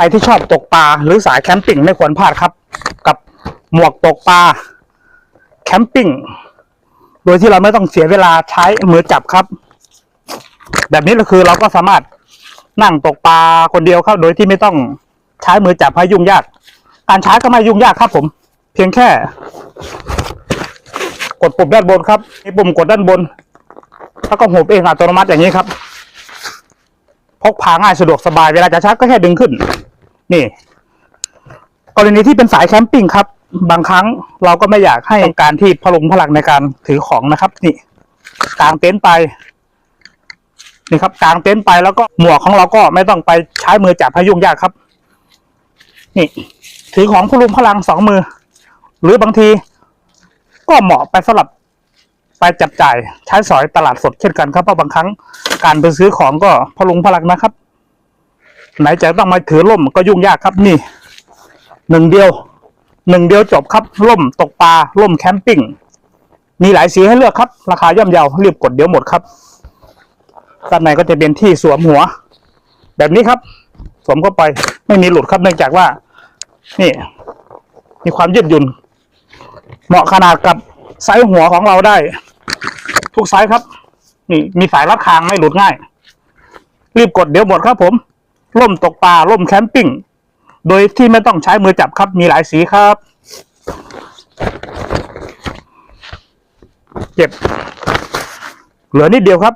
รที่ชอบตกปลาหรือสายแคมปิ้งไม่ควรพลาดครับ กับหมวกตกปลาแคมปิ้งโดยที่เราไม่ต้องเสียเวลาใช้มือจับครับ แบบนี้ก็คือเราก็สามารถนั่งตกปลาคนเดียวครับ โดยที่ไม่ต้องใช้มือจับให้ยุ่งยาก การใช้ก็ไม่ยุ่งยากครับผม เพียงแค่ กดปุ่มด้านบนครับมีปุ่มกดด้านบน แล้วก็หุบเองอัตโนมัติอย่างนี้ครับ พกพาง่ายสะดวกสบายเวลาจะชักก็แค่ดึงขึ้น นี่ กรณีที่เป็นสายแคมปิ้งครับ บางครั้งเราก็ไม่อยากให้ต้องการที่พลุงพลังในการถือของนะครับ นี่กางเต็นท์ไปนี่ครับกางเต็นท์ไปแล้วก็หมวกของเราก็ไม่ต้องไปใช้มือจับให้ยุ่งยากครับ นี่ ถือของพลุงพลังสองมือ หรือบางที ก็เหมาะไปสำหรับไปจับจ่ายใช้สอยตลาดสดเช่นกันครับเพราะบางครั้งการไปซื้อของก็พลุงพลังนะครับ ไหนจะต้องมาถือล่มก็ยุ่งยากครับนี่หนึ่งเดียวหนึ่งเดียวจบครับล่มตกปลาล่มแคมปิ้งมีหลายสีให้เลือกครับ ราคาย่อมเยารีบกดเดี๋ยวหมดครับด้านในก็จะเป็นที่สวมหัว แบบนี้ครับ สวมเข้าไปไม่มีหลุดครับเนื่องจากว่า นี่ มีความยืดหยุ่น เหมาะขนาดกับไซส์หัวของเราได้ ทุกไซส์ครับ นี่มีสายรัดคางไม่หลุดง่าย รีบกดเดี๋ยวหมดครับผม ร่มตกปลาร่มแคมปิ้ง โดยที่ไม่ต้องใช้มือจับครับมีหลายสีครับเก็บเหลือนิดเดียวครับ